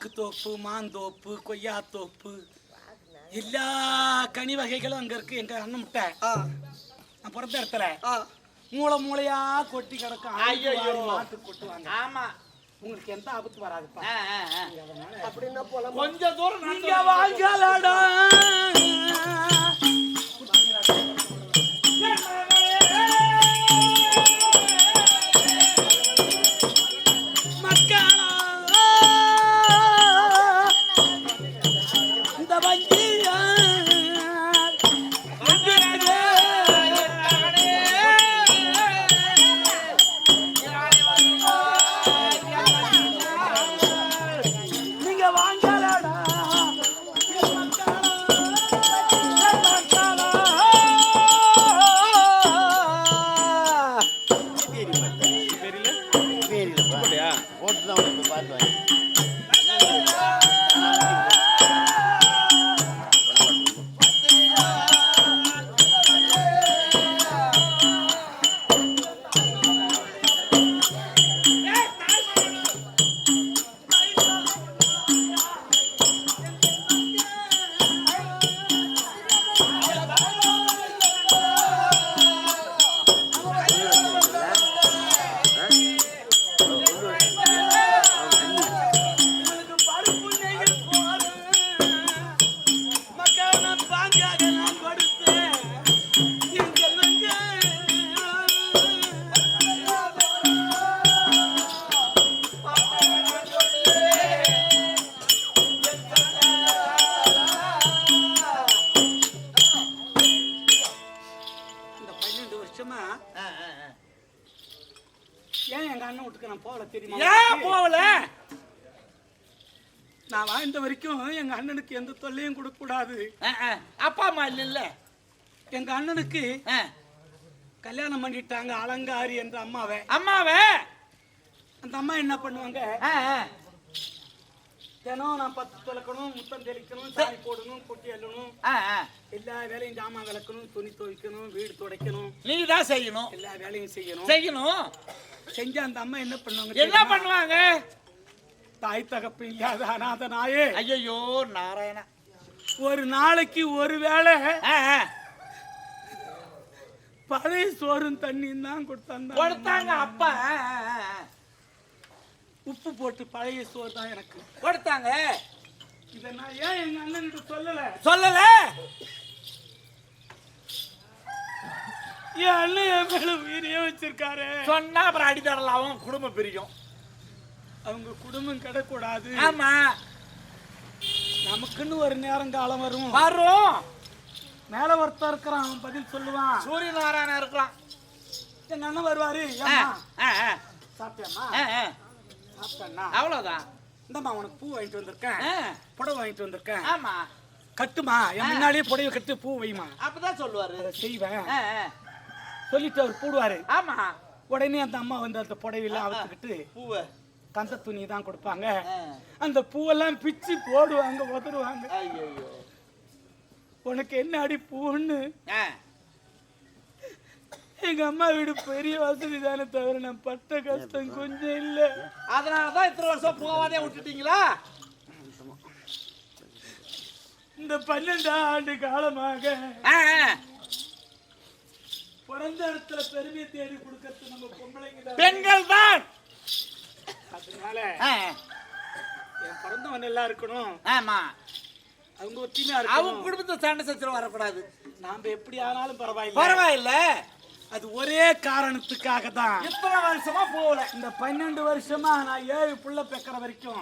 பாக்கு தோப்பு மாந்தோப்பு கொய்யா தோப்பு எல்லா கனி வகைகளும் அங்க இருக்கு. எங்க அண்ணன் முட்டை. நான் பிறந்த இடத்துல மூளை மூளையா கொட்டி கிடக்கும். மாட்டு கொட்டுவாங்க. ஆமா. உங்களுக்கு எந்த ஆபத்து வராதுப்பா. அப்படின்னா போலாம்? கொஞ்ச தூரம் நீங்க வாங்கலடா இந்த எந்த தொல்லையும் கொடுக்க கூடாது. அப்பா அம்மா இல்ல இல்ல எங்க அண்ணனுக்கு கல்யாணம் பண்ணிட்டாங்க அலங்காரி என்ற அம்மாவை. அம்மாவே? அந்த அம்மா என்ன பண்ணுவாங்க. தினம் நான் பத்து துளக்கணும் முத்தம் தெளிக்கணும் சாணி போடணும் கொட்டி அள்ளணும். எல்லா வேலையும் ஜாமான் விளக்கணும் துணி துவைக்கணும் வீடு துடைக்கணும். நீங்க தான் செய்யணும். எல்லா வேலையும் செய்யணும். செய்யணும். செஞ்ச அந்த அம்மா என்ன பண்ணுவாங்க என்ன? பண்ணுவாங்க? தாய் தகப்பு இல்லாத அநாத நாயே ஐயோ நாராயணா. ஒரு நாளைக்கு ஒரு வேளை. பழைய சோறும் தண்ணியும் தான் கொடுத்தாங்க கொடுத்தாங்க அப்பா. உப்பு போட்டு பழைய சோறு தான் எனக்கு. கொடுத்தாங்க. இதை நான் ஏன் எங்க அண்ணன்கிட்ட சொல்லல? சொல்லல. என் அண்ணன் என் மேல உயிரையே வச்சிருக்காரு. சொன்னா அப்புறம் அடி தரலாம் அவன் குடும்பம் பிரியும் அவங்க குடும்பம் கிடக்கூடாது. ஆமா. நமக்குன்னு ஒரு நேரம் காலம் வரும். வரும். மேல ஒருத்தன் இருக்கிறான் அவன் பதில் சொல்லுவான். சூரிய நாராயணன் இருக்கலாம் எங்க அண்ணன் வருவாரு ஆ. சாப்பிட்டேன்னா? அவ்வளவுதான். இந்தம்மா உனக்கு பூ வாங்கிட்டு வந்திருக்கேன். புடவை வாங்கிட்டு வந்திருக்கேன். ஆமா. கட்டுமா. என் முன்னாடியே புடவை கட்டு பூ வைமா. அப்பதான் சொல்லுவாரு. செய்வேன். சொல்லிட்டு அவர் போடுவாரு. ஆமா. உடனே அந்த அம்மா வந்து அந்த புடவையெல்லாம் அவுத்துக்கிட்டு பூவை. கந்த துணி தான் கொடுப்பாங்க. அந்த பூவெல்லாம் பிச்சு போடுவாங்க உதருவாங்க உனக்கு என்ன அடி பூன்னு. எங்க அம்மா வீடு பெரிய வசதி தானே தவிர நான் பட்ட கஷ்டம் கொஞ்சம் இல்ல. அதனாலதான் இத்தனை வருஷம் போகாதே விட்டுட்டீங்களா? இந்த பன்னெண்டு ஆண்டு காலமாக. பிறந்த இடத்துல பெருமையை தேடி கொடுக்கறது நம்ம பொம்பளைங்க பெண்கள் தான் ஆ, என் பிறந்தவன் எல்லாம் இருக்கணும். ஆமா. அவங்க ஒத்திமையா அவங்க குடும்பத்தை சண்டை சச்சரவு வரக்கூடாது. நாம எப்படி ஆனாலும் பரவாயில்ல. பரவாயில்ல. அது ஒரே காரணத்துக்காக தான் இத்தனை வருஷமா போகல? இந்த பன்னெண்டு வருஷமா நான் ஏழு புள்ள பெக்கிற வரைக்கும்.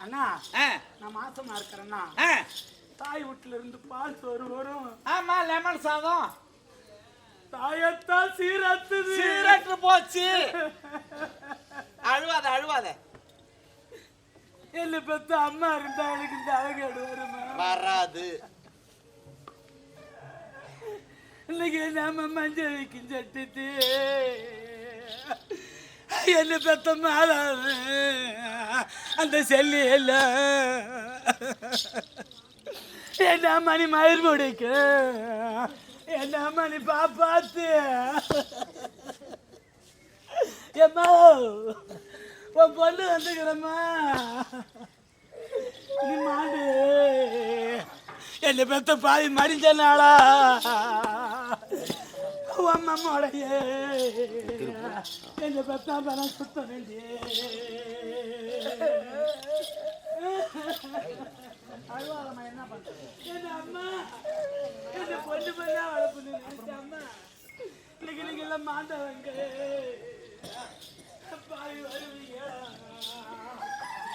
அண்ணா நான் மாசமா இருக்கிறேன்னா. தாய் வீட்டுல இருந்து பால் சோறு வரும். ஆமா லெமன் சாதம். தாயத்தான் சீரத்துது சீரட்டு போச்சு. அழுவாத அழுவாத. என்ன பெத்த அம்மா இருந்தா எனக்கு இந்த அழகேடு வருமா? வராது. இன்னைக்கு நாம மஞ்சள் வைக்கும் சட்டத்து. என்ன பெத்த மாதாவு அந்த செல்லி இல்ல. என்ன மணி மயிர் முடிக்கு? என்ன மணி பாப்பாத்து? ஏம்மா உன் பொண்ணு வந்துக்கிறம்மா. நீ மாடு என்னை பெத்த பாதி மறிஞ்ச நாளா? அம்மாவுடைய என்னை பெத்தா பணம் சுத்த வேண்டிய. என்ன பண்ணுறது என்ன அம்மா? என்ன பொண்ணு பண்ணா வளர்ப்பு அம்மா இன்னைக்கு நீங்க எல்லாம் மாண்டவங்க பாவி வருவீங்க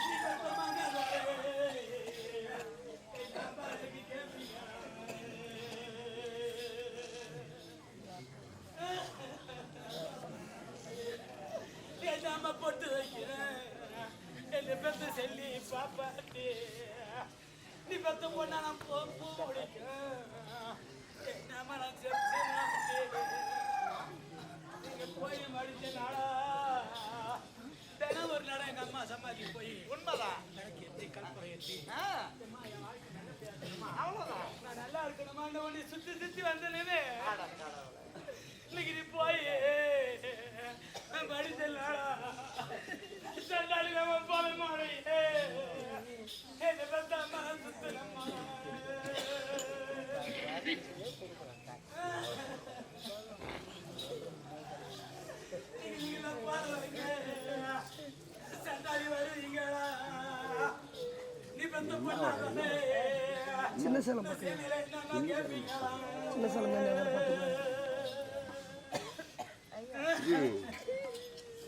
நீ பெத்த மாண்டாதவங்க. வைக்கிறேன் என்ன பெத்த பாப்பாட்டி நீ பெத்த பொண்ணா நான் பூ முடிக்கிறேன் என்ன அம்மா நான் செப்பு நீங்க போய் மடிச்ச நாளா தினம் ஒரு நாளா எங்க அம்மா சமாதி போய் உண்மைதான் எனக்கு எத்தி கல்புரை எத்தி ஆ, அம்மா, என் வாழ்க்கை நல்லபடியா இருக்கணுமா? அவ்வளவுதான் நான் நல்லா இருக்கணுமான்னு சுத்தி சுத்தி வந்தனவே இன்னைக்கு நீ போய். படிச்சலாடா சண்டாளி நம்ம போல மாறி. பார்த்தா சுத்தலம்மா நீங்க பாருங்க சண்டாளி வருவீங்களா? நீ பெத்த பொண்ணாதானே? சின்ன சேலம் சின்ன சேலம்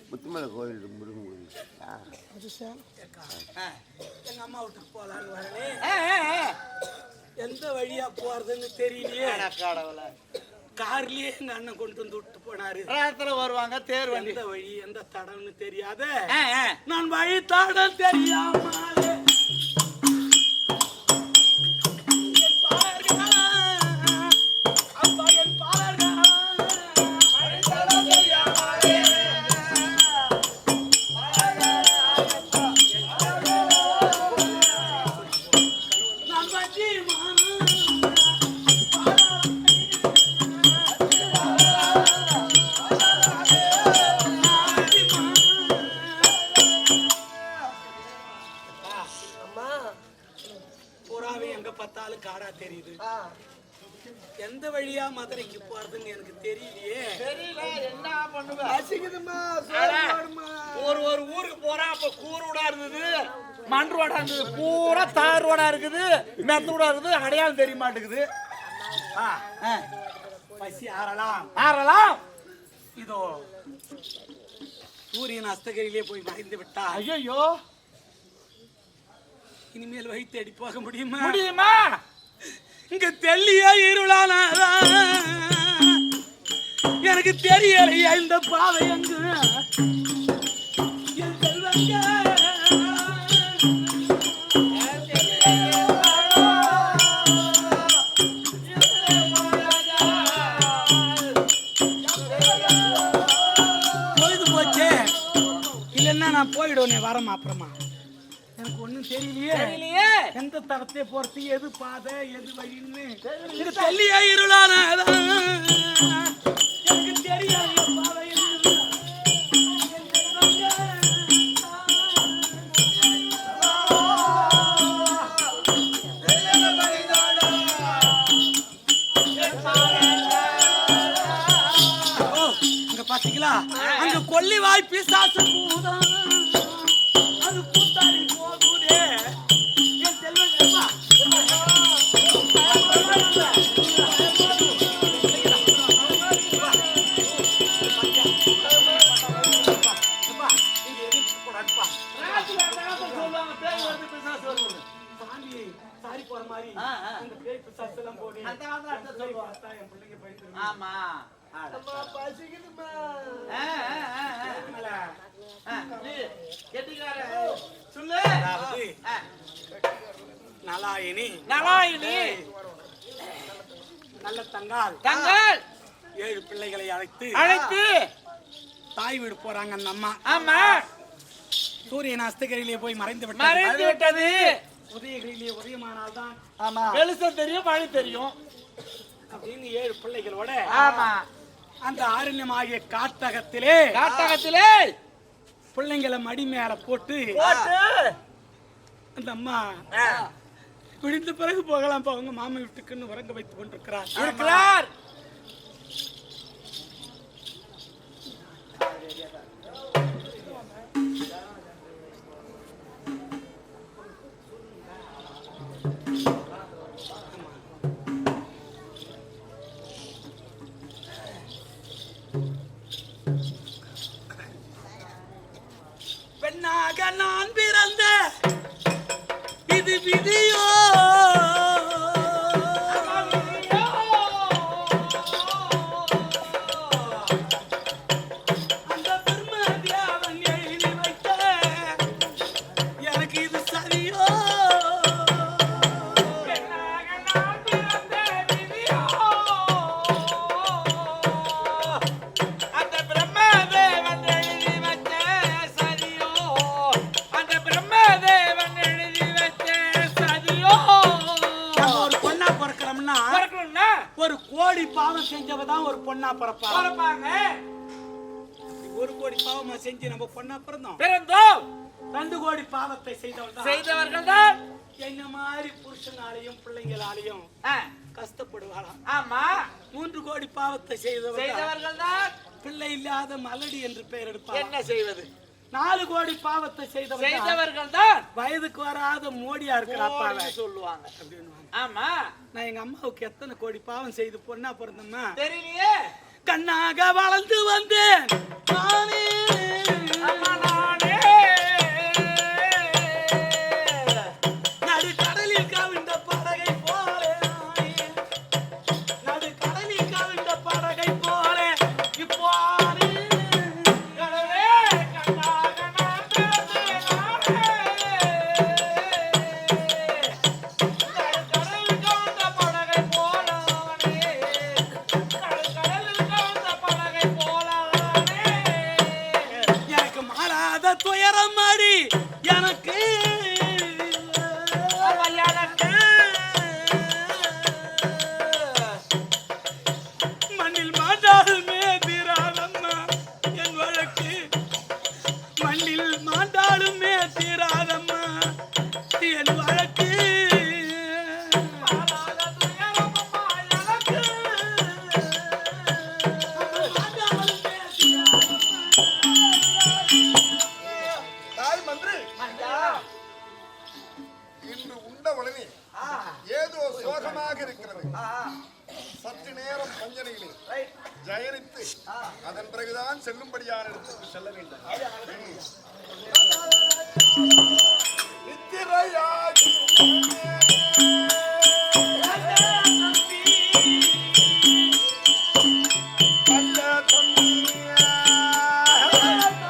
முத்துமலை கோயில் முருகன். எங்க அம்மா வீட்டுக்கு ஆ. எந்த வழியா போறதுன்னு தெரியலையே. கடவுளே. கார்லயே எங்க அண்ணன் கொண்டு வந்து விட்டு போனாரு. ராத்திரி வருவாங்க தேர் வண்டி. எந்த வழி எந்த தடம்னு தெரியாத. நான் வழி தடம் தெரியாமலே. மண் ரோடா இருந்தது பூரா தார் ரோடா இருக்குது. மெத்த ரோடா இருக்குது. அடையாளம் தெரிய மாட்டேங்குது. பசி ஆறலாம். ஆறலாம். இதோ சூரியன் அஸ்தகரியிலே போய் மறைந்து விட்டா ஐயோ இனிமேல் வயிற்று அடி போக முடியுமா? முடியுமா? இங்க தெல்லியா இருளானாதா எனக்கு தெரியலையா இந்த பாதை அங்கு? என் செல்வங்க தெரியலையே. தெரியலையே. எந்த தடத்தை பொறுத்து எது பாதை எது வழின்னு. இது தெல்லியா இருளானதா எனக்கு தெரியாது பாதை பாத்தீங்களா? கொல்லி வாய்ப்பு சாசு பூதம் அது கூத்தாடி வீடு போறாங்க அந்த அம்மா. ஆமா. சூரியன் அஸ்தகிரியிலே போய் மறைந்து விட்டது. மறைந்து விட்டது. உதயகிரியிலே உதயமானால் தான் ஆமா. வெளிச்சம் தெரியும் மழை தெரியும். அப்படின்னு ஏழு பிள்ளைகளோட ஆமா. அந்த ஆரண்யமாகிய காட்டகத்திலே காட்டகத்திலே பிள்ளைங்களை மடி மேல போட்டு அந்த அம்மா விடிந்த பிறகு போகலாம் அவங்க மாமன் வீட்டுக்குன்னு உறங்க வைத்துக் கொண்டிருக்கிறார். இருக்கிறார். ஆயிரம் பிள்ளைங்களாலையும் கஷ்டப்படுவாராம் ஆமா. மூன்று கோடி பாவத்தை செய்தவர்கள். தான் பிள்ளை இல்லாத மலடி என்று பெயர் எடுப்பார் என்ன செய்வது? நாலு கோடி பாவத்தை செய்தவர்கள். தான் வயதுக்கு வராத மோடியா இருக்கிறாப்பாங்க சொல்லுவாங்க. அப்படின்னு. ஆமா. நான் எங்க அம்மாவுக்கு எத்தனை கோடி பாவம் செய்து பொண்ணா பிறந்தம்மா? தெரியலையே. கண்ணாக வளர்ந்து வந்தேன். ¡Vamos!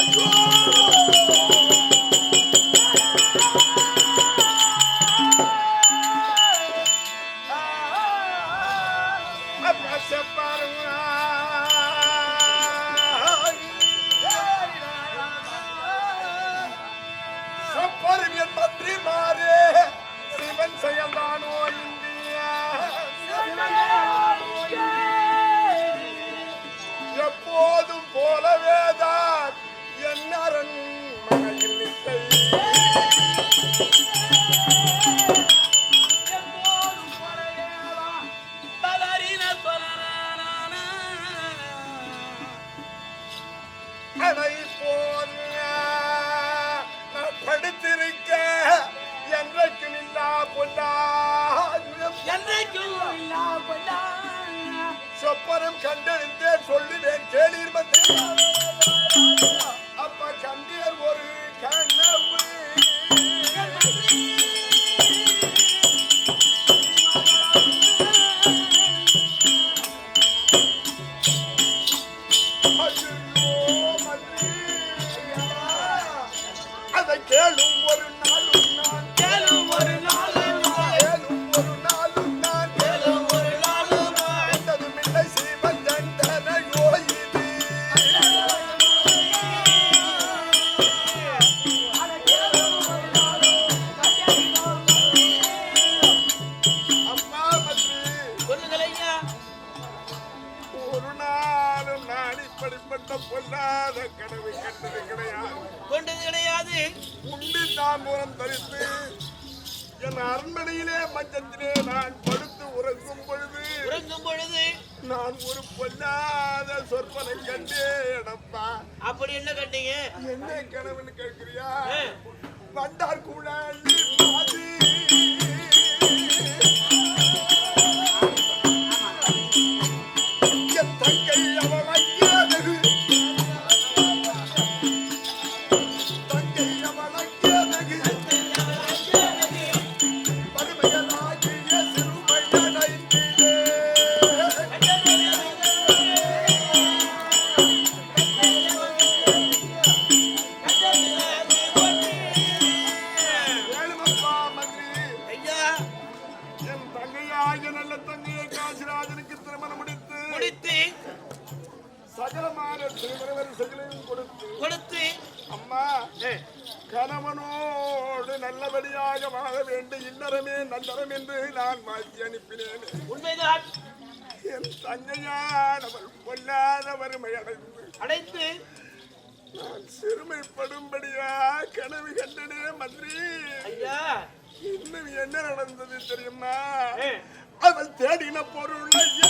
ஐயோ கண்டறிந்தேன் சொல்லுவேன் கேளீர் மந்திரி ஒரு நாளும் நான் இப்படிப்பட்ட பொல்லாத கனவு கண்டது கிடையாது கொண்டது கிடையாது உண்டு தாம்பூரம் தரித்து என் அரண்மனையிலே மஞ்சத்திலே நான் படுத்து உறங்கும் பொழுது உறங்கும் பொழுது நான் ஒரு பொல்லாத சொற்பனை கண்டேனப்பா. அப்படி என்ன கண்டீங்க? என்ன கனவுன்னு கேட்கிறியா? வந்தார் கூட மந்திரி ஐயா. இன்னும் என்ன நடந்தது தெரியுமா? அவள் தேடின பொருள் ஐயா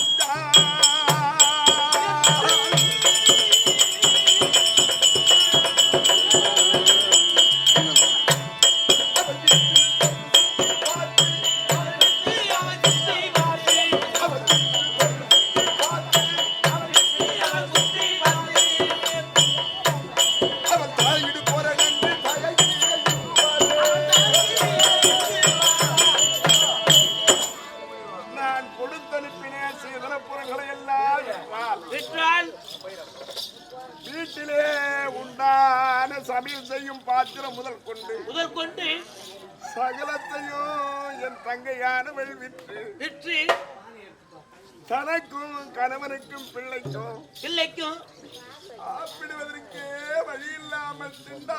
ತಿಂದ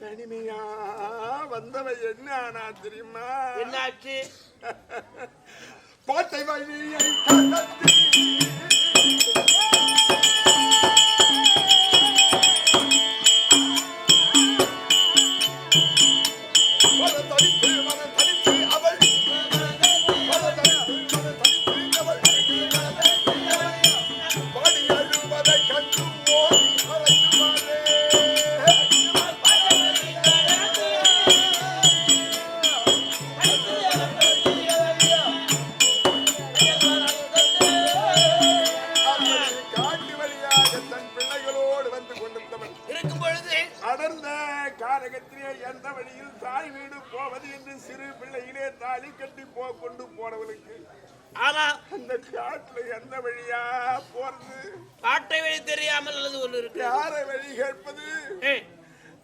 தனிமையா வந்தவன் என்ன ஆனா தெரியுமா? என்னாச்சு? கோட்டை வழியை போனவனுக்கு ஆமா அந்த காட்டுல என்ன வழியா போறது? காட்டை வழி தெரியாமல் அல்லது ஒன்று இருக்கு. யாரை வழி கேட்பது?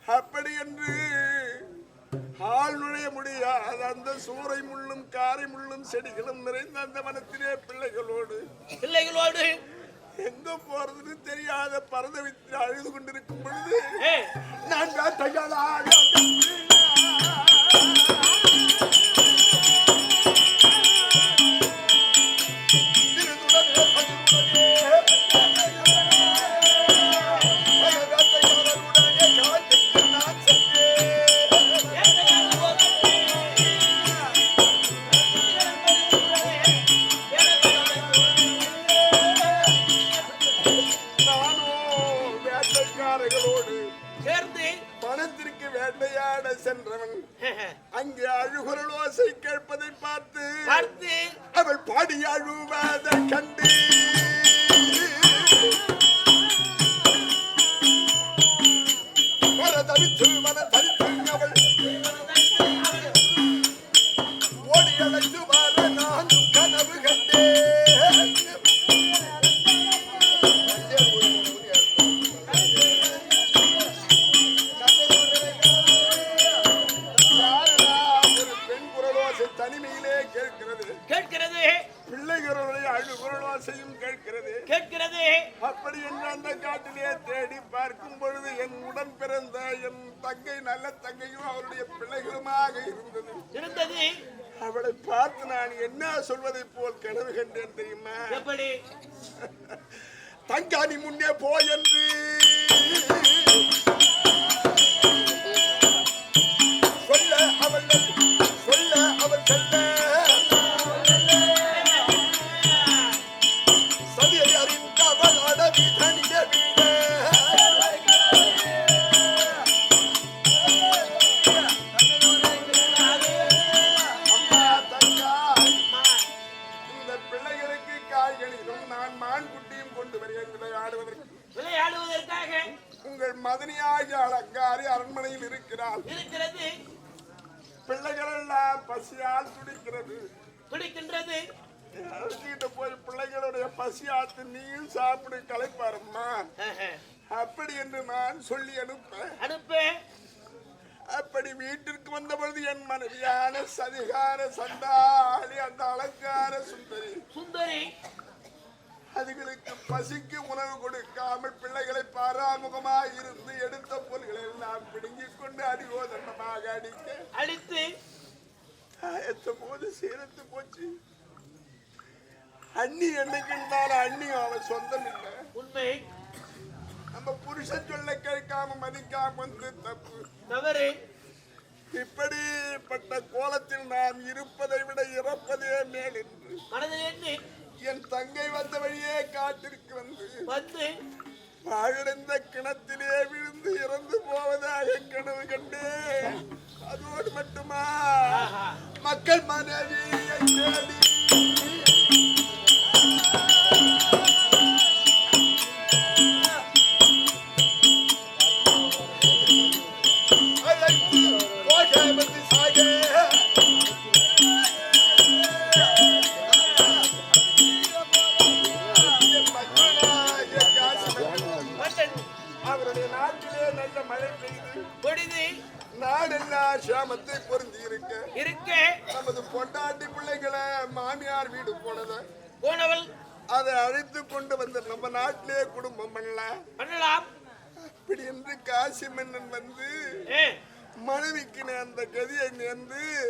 அப்படி என்று ஆள் நுழைய முடியாத அந்த சூறை முள்ளும் காரை முள்ளும் செடிகளும் நிறைந்த அந்த மனத்திலே பிள்ளைகளோடு. பிள்ளைகளோடு. எங்க போறதுன்னு தெரியாத பரத வித்து அழுது கொண்டிருக்கும் பொழுது நான் கையாளா வேட்டைக்காரர்களோடு சேர்ந்து பணத்திற்கு வேட்டையாட சென்றவன். அங்கே அழுகுரல் ஓசை கேட்பதை பார்த்து பார்த்து அவள் பாடி அழுவதை கண்டு. தவித்து மன தவித்து பிள்ளைகளுமாக இருந்தது. இருந்தது. அவளை பார்த்து நான் என்ன சொல்வதை போல் கனவு கண்டேன் தெரியுமா? எப்படி? தங்காணி முன்னே போ என்று. அழைச்சிட்டு போய் பிள்ளைகளுடைய பசியாத்து நீயும் சாப்பிடு களைப்பாரம்மா. அப்படி என்று நான் சொல்லி அனுப்ப அனுப்பு அப்படி வீட்டிற்கு வந்த பொழுது என் மனைவியான சதிகார சண்டாளி அந்த அலங்கார சுந்தரி சுந்தரி. அதுகளுக்கு பசிக்கு உணவு கொடுக்காமல் பிள்ளைகளை பாராமுகமாக இருந்து எடுத்த பொருள்களை எல்லாம் பிடுங்கிக் கொண்டு அடிகோதண்டமாக அடிக்க அடித்து. எத்த போது சீரத்து போச்சு? அண்ணி என்னைக்கு இருந்தாலும் அண்ணியும் அவன் சொந்தம் இல்லை. உண்மை. நம்ம புருஷன் சொல்ல கேட்காம மதிக்காம வந்து தப்பு. தவறு. இப்படிப்பட்ட கோலத்தில் நாம் இருப்பதை விட இறப்பதே மேல் என்று. என் தங்கை வந்த வழியே காட்டிற்கு வந்து. வந்து கிணத்திலே விழுந்து இறந்து போவதாக கனவு கண்டே அதோடு மட்டுமா? மக்கள் மனைவியை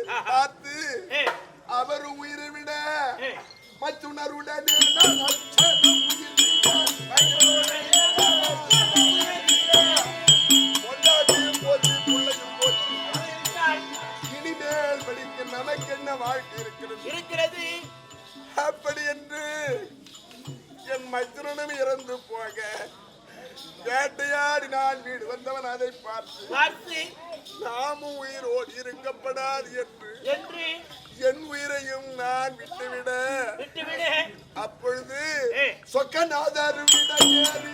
பார்த்து அவர் உயிரை விட. மற்றுணருடனே இனிமேல் படிக்க நமக்கு என்ன வாழ்க்கை இருக்கிறது? இருக்கிறது. அப்படி என்று என் மைத்துனனும் இறந்து போக வேட்டையாடி நான் வீடு வந்தவன் அதை பார்த்து பார்த்து நாமும் உயிரோடு இருக்கப்படாது என்று என்று என் உயிரையும் நான் விட்டுவிட விட்டுவிடு அப்பொழுது. சொக்கநாதர் விட ஏறி